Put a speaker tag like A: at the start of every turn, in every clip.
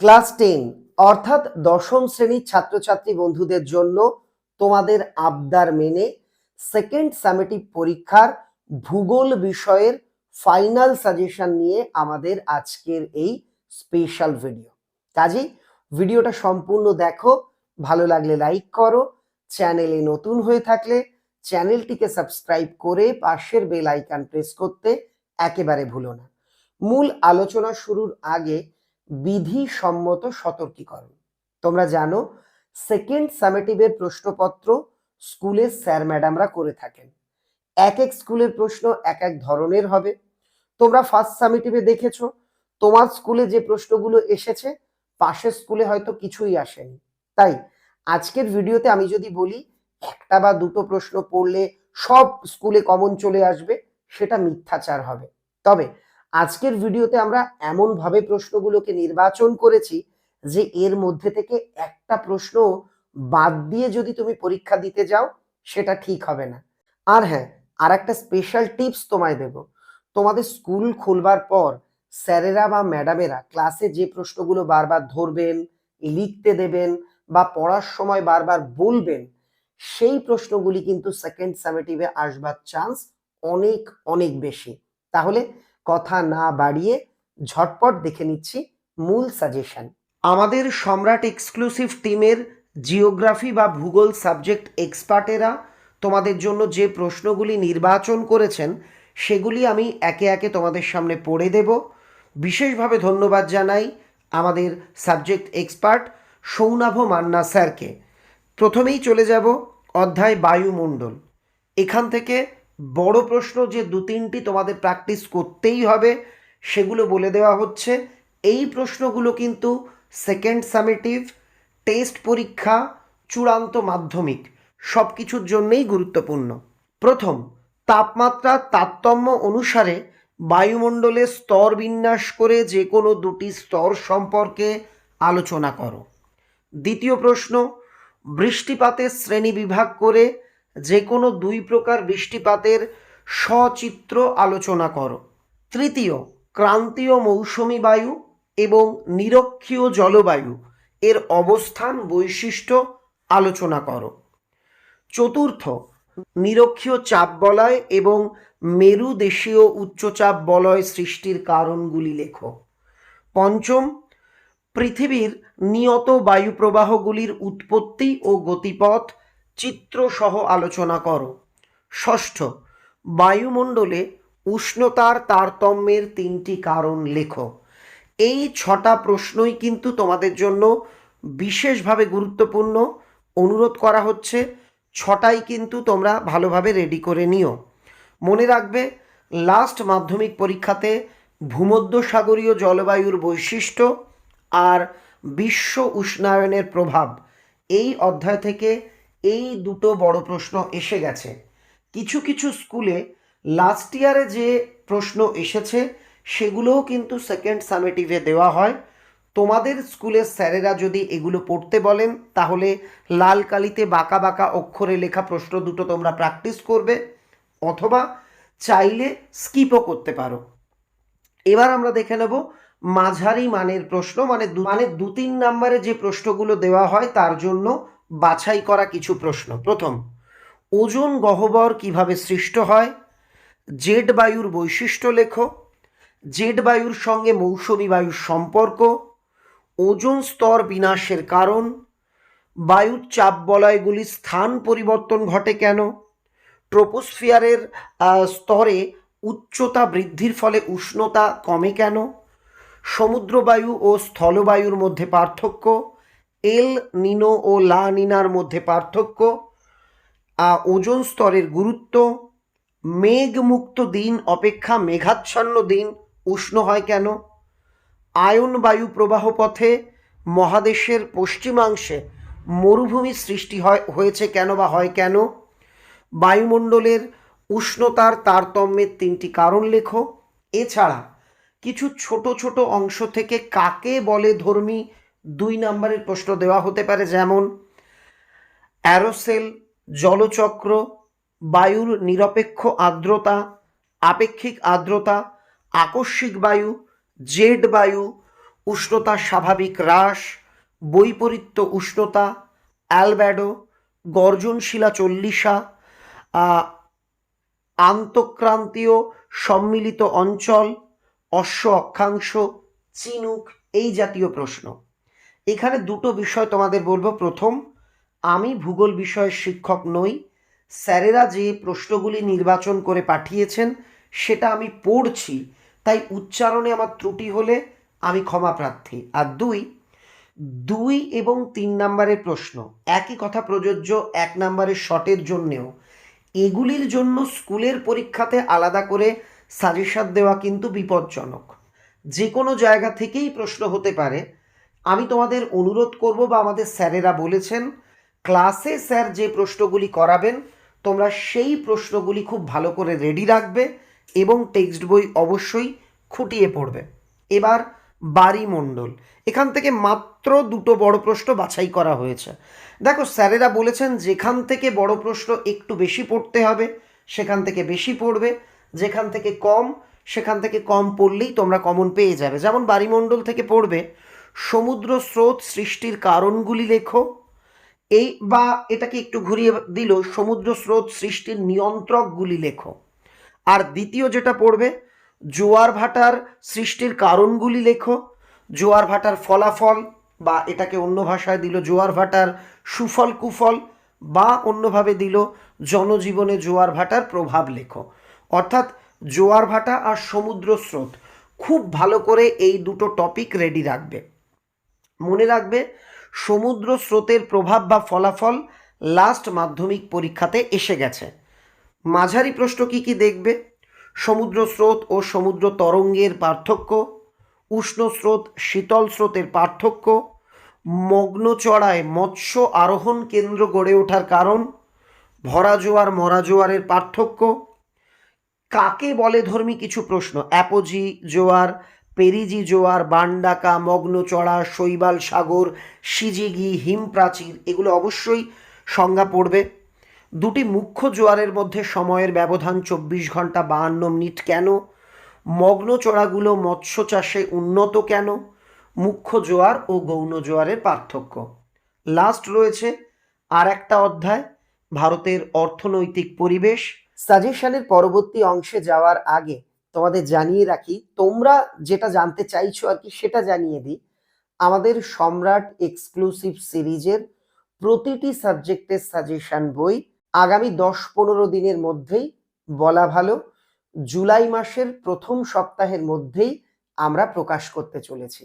A: Class ten, অর্থাৎ দশম শ্রেণির ছাত্রছাত্রী বন্ধুদের জন্য তোমাদের আবদার মেনে সেকেন্ড সামেটিভ পরীক্ষার ভূগোল বিষয়ের ফাইনাল সাজেশন নিয়ে আমাদের আজকের এই স্পেশাল ভিডিও কাজেই ভিডিওটা সম্পূর্ণ দেখো, ভালো লাগলে লাইক করো চ্যানেলে নতুন হয়ে থাকলে চ্যানেলটিকে সাবস্ক্রাইব করে পাশের বেল আইকন প্রেস করতে একেবারে ভুলো না। মূল আলোচনা শুরুর আগে বিধিসম্মত সতর্কীকরণ। তোমরা জানো সেকেন্ড সামেটিভের প্রশ্নপত্র স্কুলের স্যার ম্যাডামরা করে থাকেন। এক এক স্কুলের প্রশ্ন এক এক ধরনের হবে। তোমরা ফার্স্ট সামেটিভে দেখেছ, তোমার স্কুলে যে প্রশ্নগুলো এসেছে, পাশের স্কুলে হয়তো কিছুই আসেনি। তাই আজকের ভিডিওতে আমি যদি বলি, একটা বা দুটো প্রশ্ন পড়লে সব স্কুলে কমন চলে আসবে, সেটা মিথ্যাচার হবে। তবে আজকের ভিডিওতে আমরা এমনভাবে প্রশ্নগুলোকে নির্বাচন করেছি যে এর মধ্যে থেকে একটা প্রশ্ন বাদ দিয়ে যদি তুমি পরীক্ষা দিতে যাও, সেটা ঠিক হবে না। আর হ্যাঁ আর একটা স্পেশাল টিপস তোমায় দেব। তোমাদের স্কুল খুলবার পর স্যারেরা বা ম্যাডামেরা ক্লাসে যে প্রশ্নগুলো বারবার ধরবেন, লিখতে দেবেন বা পড়ার সময় বারবার বলবেন, সেই প্রশ্নগুলি কিন্তু সেকেন্ড সামেটিভে আসবার চান্স অনেক অনেক বেশি। তাহলে কথা না বাড়িয়ে ঝটপট দেখে নিচ্ছি মূল সাজেশন আমাদের সম্রাট এক্সক্লুসিভ টিমের জিওগ্রাফি বা ভূগোল সাবজেক্ট এক্সপার্টেরা তোমাদের জন্য যে প্রশ্নগুলি নির্বাচন করেছেন, সেগুলি আমি একে একে তোমাদের সামনে পড়ে দেব। বিশেষভাবে ধন্যবাদ জানাই আমাদের সাবজেক্ট এক্সপার্ট সৌনাভ মান্না স্যারকে। প্রথমেই চলে যাব অধ্যায় বায়ুমণ্ডল। এখান থেকে বড় প্রশ্ন যে দু তিনটি তোমাদের প্র্যাকটিস করতেই হবে, সেগুলো বলে দেওয়া হচ্ছে। এই প্রশ্নগুলো কিন্তু সেকেন্ড সামেটিভ টেস্ট পরীক্ষা, চূড়ান্ত মাধ্যমিক সব কিছুর জন্যেই গুরুত্বপূর্ণ। প্রথম, তাপমাত্রা তারতম্য অনুসারে বায়ুমণ্ডলে স্তর বিন্যাস করে যে কোনো দুটি স্তর সম্পর্কে আলোচনা করো। দ্বিতীয় প্রশ্ন, বৃষ্টিপাতের শ্রেণি বিভাগ করে যে কোনো দুই প্রকার বৃষ্টিপাতের সচিত্র আলোচনা করো। তৃতীয়, ক্রান্তীয় মৌসুমি বায়ু এবং নিরক্ষীয় জলবায়ু এর অবস্থান বৈশিষ্ট্য আলোচনা করো। চতুর্থ, নিরক্ষীয় চাপ বলয় এবং মেরু দেশীয় উচ্চচাপ বলয় সৃষ্টির কারণগুলি লেখো। পঞ্চম, পৃথিবীর নিয়ত বায়ুপ্রবাহগুলির উৎপত্তি ও গতিপথ চিত্রসহ আলোচনা করো। ষষ্ঠ, বায়ুমণ্ডলে উষ্ণতার তারতম্যের তিনটি কারণ লেখো। এই ছটা প্রশ্নই কিন্তু তোমাদের জন্য বিশেষভাবে গুরুত্বপূর্ণ। অনুরোধ করা হচ্ছে, ছটাই কিন্তু তোমরা ভালোভাবে রেডি করে নিও। মনে রাখবে লাস্ট মাধ্যমিক পরীক্ষাতে ভূমধ্যসাগরীয় জলবায়ুর বৈশিষ্ট্য আর বিশ্ব উষ্ণায়নের প্রভাব, এই অধ্যায় থেকে এই দুটো বড় প্রশ্ন এসে গেছে। কিছু কিছু স্কুলে লাস্ট ইয়ারে যে প্রশ্ন এসেছে, সেগুলোও কিন্তু সেকেন্ড সামেটিভে দেওয়া হয়। তোমাদের স্কুলের স্যারেরা যদি এগুলো পড়তে বলেন, তাহলে লাল কালিতে বাঁকা বাঁকা অক্ষরে লেখা প্রশ্ন দুটো তোমরা প্র্যাকটিস করবে, অথবা চাইলে স্কিপও করতে পারো। এবার আমরা দেখে নেব মাঝারি মানের প্রশ্ন মানে মানে দু তিন নম্বরে যে প্রশ্নগুলো দেওয়া হয়, তার জন্য বাছাই করা কিছু প্রশ্ন। প্রথম, ওজন গহ্বর কীভাবে সৃষ্ট হয়? জেড বায়ুর বৈশিষ্ট্য লেখো। জেড বায়ুর সঙ্গে মৌসুমি বায়ুর সম্পর্ক। ওজন স্তর বিনাশের কারণ। বায়ুর চাপ বলয়গুলির স্থান পরিবর্তন ঘটে কেন? ট্রোপোস্ফিয়ারের স্তরে উচ্চতা বৃদ্ধির ফলে উষ্ণতা কমে কেন? সমুদ্রবায়ু ও স্থলবায়ুর মধ্যে পার্থক্য। এল নিনো ও লা নিনার মধ্যে পার্থক্য ওজোন স্তরের গুরুত্ব, মেঘমুক্ত দিন অপেক্ষা মেঘাচ্ছন্ন দিন উষ্ণ হয় কেন, আয়ন বায়ু প্রবাহ পথে মহাদেশের পশ্চিমাংশে মরুভূমির সৃষ্টি হয়, হয়েছে কেন বা হয় কেন, বায়ুমণ্ডলের উষ্ণতার তারতম্যের তিনটি কারণ লেখো। এছাড়া কিছু ছোট ছোট অংশ থেকে কাকে বলে ধর্মী দুই নম্বরের প্রশ্ন দেওয়া হতে পারে যেমন, অ্যারোসেল, জলচক্র, বায়ুর নিরপেক্ষ আর্দ্রতা, আপেক্ষিক আর্দ্রতা, আকস্মিক বায়ু, জেড বায়ু, উষ্ণতা স্বাভাবিক হ্রাস, বৈপরীত্য উষ্ণতা অ্যালব্যাডো গর্জনশিলা চল্লিশা আন্তঃক্রান্তীয় সম্মিলিত অঞ্চল, অশ্ব অক্ষাংশ, চিনুক, এই জাতীয় প্রশ্ন। এখানে দুটো বিষয় তোমাদের বলব। প্রথম, আমি ভূগোল বিষয়ের শিক্ষক নই। স্যারেরা যে প্রশ্নগুলি নির্বাচন করে পাঠিয়েছেন, সেটা আমি পড়ছি। তাই উচ্চারণে আমার ত্রুটি হলে আমি ক্ষমা প্রার্থী। আর দুই দুই এবং তিন নম্বরের প্রশ্ন, একই কথা প্রযোজ্য, এক নম্বরের শটের জন্যেও। এগুলির জন্য স্কুলের পরীক্ষাতে আলাদা করে সাজেশন দেওয়া কিন্তু বিপজ্জনক। যে কোনো জায়গা থেকেই প্রশ্ন হতে পারে আমি তোমাদের অনুরোধ করব বা আমাদের স্যারেরা বলেছেন, ক্লাসে স্যার যে প্রশ্নগুলি করাবেন, তোমরা সেই প্রশ্নগুলি খুব ভালো করে রেডি রাখবে এবং টেক্সট বই অবশ্যই খুঁটিয়ে পড়বে। এবার বাড়িমণ্ডল এখান থেকে মাত্র দুটো বড় প্রশ্ন বাছাই করা হয়েছে। দেখো, স্যারেরা বলেছেন যেখান থেকে বড় প্রশ্ন একটু বেশি পড়তে হবে, সেখান থেকে বেশি পড়বে। যেখান থেকে কম, সেখান থেকে কম পড়লেই তোমরা কমন পেয়ে যাবে। যেমন বাড়িমণ্ডল থেকে পড়বে সমুদ্র স্রোত সৃষ্টির কারণগুলি লেখো। এই বা এটাকে একটু ঘুরিয়ে দিল সমুদ্র স্রোত সৃষ্টির নিয়ন্ত্রকগুলি লেখো। আর দ্বিতীয় যেটা পড়বে, জোয়ার ভাটার সৃষ্টির কারণগুলি লেখো। জোয়ার ভাটার ফলাফল বা এটাকে অন্য ভাষায় দিল, জোয়ার ভাটার সুফল কুফল বা অন্যভাবে দিল, জনজীবনে জোয়ার ভাটার প্রভাব লেখো। অর্থাৎ জোয়ার ভাটা আর সমুদ্র স্রোত খুব ভালো করে এই দুটো টপিক রেডি রাখবে। মনে রাখবে, সমুদ্র স্রোতের প্রভাব বা ফলাফল লাস্ট মাধ্যমিক পরীক্ষাতে এসে গেছে। মাঝারি প্রশ্ন কি কি দেখবে? সমুদ্র স্রোত ও সমুদ্র তরঙ্গের পার্থক্য, উষ্ণ স্রোত, শীতল স্রোতের পার্থক্য মগ্ন চড়ায় মৎস্য আরোহণ কেন্দ্র গড়ে ওঠার কারণ, ভরা জোয়ার, মরা জোয়ারের পার্থক্য। কাকে বলে ধর্মী কিছু প্রশ্ন? অ্যাপোজি, জোয়ার পেরিজি জোয়ার, বানডাকা মগ্ন চড়া শৈবাল সাগর, সিজিগি হিম প্রাচীর এগুলো অবশ্যই সংজ্ঞা পড়বে। দুটি মুখ্য জোয়ারের মধ্যে সময়ের ব্যবধান চব্বিশ ঘণ্টা বাহান্ন মিনিট কেন? মগ্ন চড়াগুলো মৎস্য চাষে উন্নত কেন? মুখ্য জোয়ার ও গৌণ জোয়ারের পার্থক্য। লাস্ট রয়েছে আর একটা অধ্যায়, ভারতের অর্থনৈতিক পরিবেশ। সাজেশনের পরবর্তী অংশে যাওয়ার আগে তোমাদের জানিয়ে রাখি, তোমরা যেটা জানতে চাইছো আর কি সেটা জানিয়ে দিই। আমাদের সম্রাট এক্সক্লুসিভ সিরিজের প্রতিটি সাবজেক্টের সাজেশন বই আগামী দশ পনেরো দিনের মধ্যেই বলা ভালো। জুলাই মাসের প্রথম সপ্তাহের মধ্যেই আমরা প্রকাশ করতে চলেছি।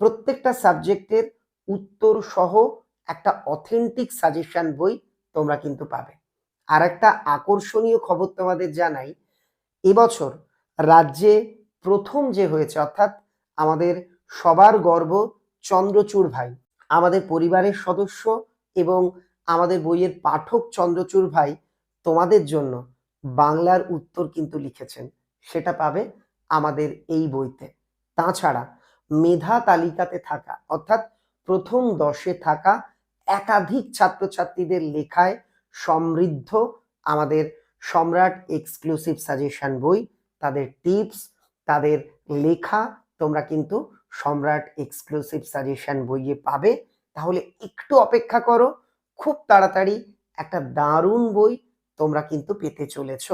A: প্রত্যেকটা সাবজেক্টের উত্তর সহ একটা অথেন্টিক সাজেশন বই তোমরা কিন্তু পাবে। আর একটা আকর্ষণীয় খবর তোমাদের জানাই, এবছর রাজ্যে প্রথম যে হয়েছে, অর্থাৎ আমাদের সবার গর্ব চন্দ্রচূড় ভাই। আমাদের পরিবারের সদস্য এবং আমাদের বইয়ের পাঠক চন্দ্রচূড় ভাই তোমাদের জন্য বাংলার উত্তর কিন্তু লিখেছেন। সেটা পাবে আমাদের এই বইতে। তাছাড়া মেধা তালিকাতে থাকা, অর্থাৎ প্রথম দশে থাকা একাধিক ছাত্রছাত্রীদের লেখায় সমৃদ্ধ আমাদের সম্রাট এক্সক্লুসিভ সাজেশন বই তাদের টিপস, তাদের লেখা, তোমরা কিন্তু সম্রাট এক্সক্লুসিভ সাজেশন বইয়ে পাবে। তাহলে একটু অপেক্ষা করো, খুব তাড়াতাড়ি একটা দারুণ বই তোমরা কিন্তু পেতে চলেছ।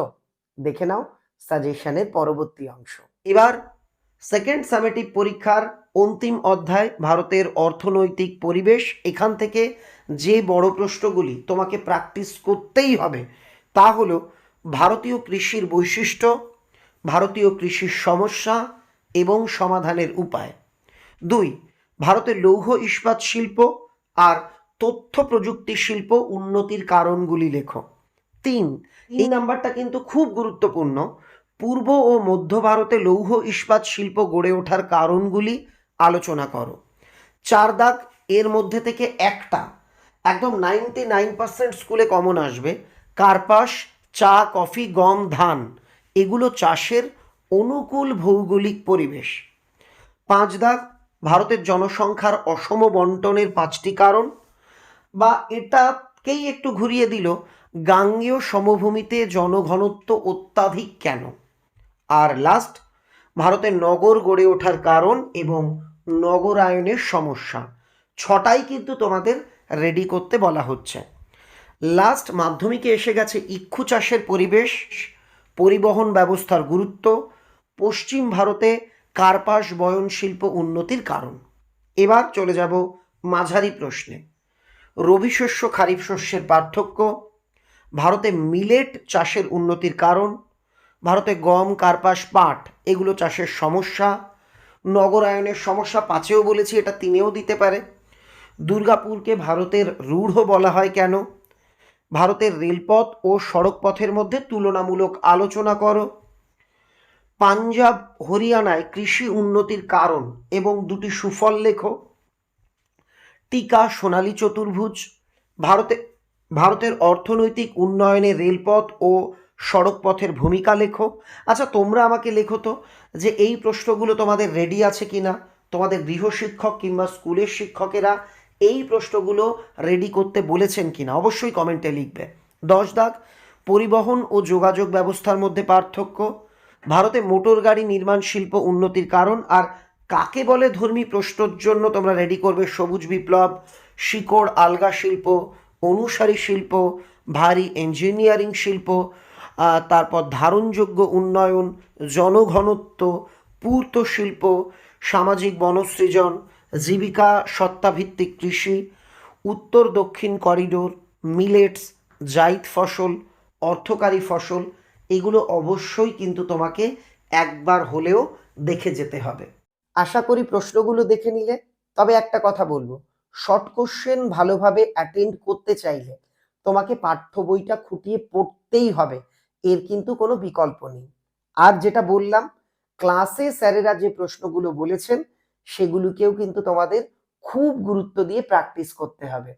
A: দেখে নাও সাজেশনের পরবর্তী অংশ। এবার সেকেন্ড সামেটিভ পরীক্ষার অন্তিম অধ্যায়, ভারতের অর্থনৈতিক পরিবেশ। এখান থেকে যে বড় প্রশ্নগুলি তোমাকে প্র্যাকটিস করতেই হবে, তা হলো ভারতীয় কৃষির বৈশিষ্ট্য ভারতীয় কৃষির সমস্যা এবং সমাধানের উপায়। দুই, ভারতের লৌহ ইস্পাত শিল্প আর তথ্য প্রযুক্তি শিল্প উন্নতির কারণগুলি লেখো। তিন, এই নাম্বারটা কিন্তু খুব গুরুত্বপূর্ণ। পূর্ব ও মধ্য ভারতে লৌহ ইস্পাত শিল্প গড়ে ওঠার কারণগুলি আলোচনা করো। চার দাগ, এর মধ্যে থেকে একটা, একদম নাইনটি নাইন পার্সেন্ট স্কুলে কমন আসবে। কার্পাস, চা, কফি, গম, ধান। এগুলো চাষের অনুকূল ভৌগোলিক পরিবেশ। পাঁচ দাগ, ভারতের জনসংখ্যার অসম বন্টনের পাঁচটি কারণ বা এটাকেই একটু ঘুরিয়ে দিল, গাঙ্গেয় সমভূমিতে জনঘনত্ব অত্যাধিক কেন? আর লাস্ট ভারতের নগর গড়ে ওঠার কারণ এবং নগরায়নের সমস্যা। ছটাই কিন্তু তোমাদের রেডি করতে বলা হচ্ছে। লাস্ট মাধ্যমিকে এসে গেছে ইক্ষু চাষের পরিবেশ। পরিবহন ব্যবস্থার গুরুত্ব, পশ্চিম ভারতে কার্পাস বয়ন শিল্প উন্নতির কারণ। এবার চলে যাব মাঝারি প্রশ্নে। রবি শস্য, খারিফ শস্যের পার্থক্য, ভারতে মিলেট চাষের উন্নতির কারণ, ভারতে গম, কার্পাস, পাট, এগুলো চাষের সমস্যা, নগরায়নের সমস্যা পাঁচেও বলেছি, এটা তিনেও দিতে পারে। দুর্গাপুরকে ভারতের রূঢ় বলা হয় কেন? ভারতের রেলপথ ও সড়ক পথের মধ্যে তুলনামূলক আলোচনা করো। পাঞ্জাব, হরিয়ানায় কৃষি উন্নতির কারণ এবং দুটি সুফল লেখো। টিকা, সোনালী চতুর্ভুজ। ভারতে, ভারতের অর্থনৈতিক উন্নয়নে রেলপথ ও সড়ক পথের ভূমিকা লেখো। আচ্ছা তোমরা আমাকে লেখো তো যে এই প্রশ্নগুলো তোমাদের রেডি আছে কিনা? তোমাদের গৃহশিক্ষক কিংবা স্কুলের শিক্ষকেরা এই প্রশ্নগুলো রেডি করতে বলেছেন কিনা? অবশ্যই কমেন্টে লিখবে। দশ দাগ, পরিবহন ও যোগাযোগ ব্যবস্থার মধ্যে পার্থক্য, ভারতে মোটর গাড়ি নির্মাণ শিল্প উন্নতির কারণ, আর কাকে বলে ধর্মী প্রশ্নর জন্য তোমরা রেডি করবে সবুজ বিপ্লব, শিকড়, আলগা শিল্প, অনুসারী শিল্প, ভারী ইঞ্জিনিয়ারিং শিল্প তারপর ধারণযোগ্য উন্নয়ন, জনঘনত্ব, পূর্ত শিল্প, সামাজিক বনসৃজন জীবিকা সত্তাভিত্তিক কৃষি, উত্তর দক্ষিণ করিডোর, মিলেটস জাইদ ফসল, অর্থকারী ফসল, এগুলো অবশ্যই কিন্তু তোমাকে একবার হলেও দেখে যেতে হবে। আশা করি প্রশ্নগুলো দেখে নিলে। তবে একটা কথা বলব, শর্ট কোশ্চেন ভালোভাবে অ্যাটেন্ড করতে চাইলে তোমাকে পাঠ্য বইটা খুঁটিয়ে পড়তেই হবে, এর কিন্তু কোনো বিকল্প নেই। আর যেটা বললাম, ক্লাসে স্যারেরা যে প্রশ্নগুলো বলেছেন সেগুলোকেও কিন্তু তোমাদের খুব গুরুত্ব দিয়ে প্র্যাকটিস করতে হবে।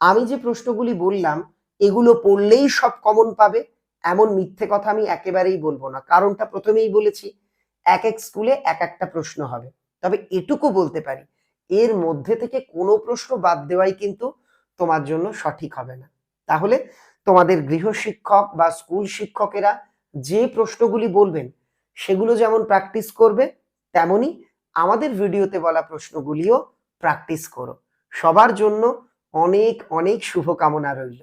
A: আমি যে প্রশ্নগুলি বললাম, এগুলো পড়লেই সব কমন পাবে, এমন মিথ্যে কথা আমি একেবারেই বলব না। কারণটা প্রথমেই বলেছি, এক এক স্কুলে এক একটা প্রশ্ন হবে। তবে এটুকু বলতে পারি, এর মধ্যে থেকে কোনো প্রশ্ন বাদ দেওয়াই কিন্তু তোমার জন্য সঠিক হবে না। তাহলে তোমাদের গৃহশিক্ষক বা স্কুল শিক্ষকেরা যে প্রশ্নগুলি বলবেন, সেগুলো যেমন প্র্যাকটিস করবে তেমনি আমাদের ভিডিওতে বলা প্রশ্নগুলিও প্র্যাকটিস করো। সবার জন্য অনেক অনেক শুভকামনা রইল।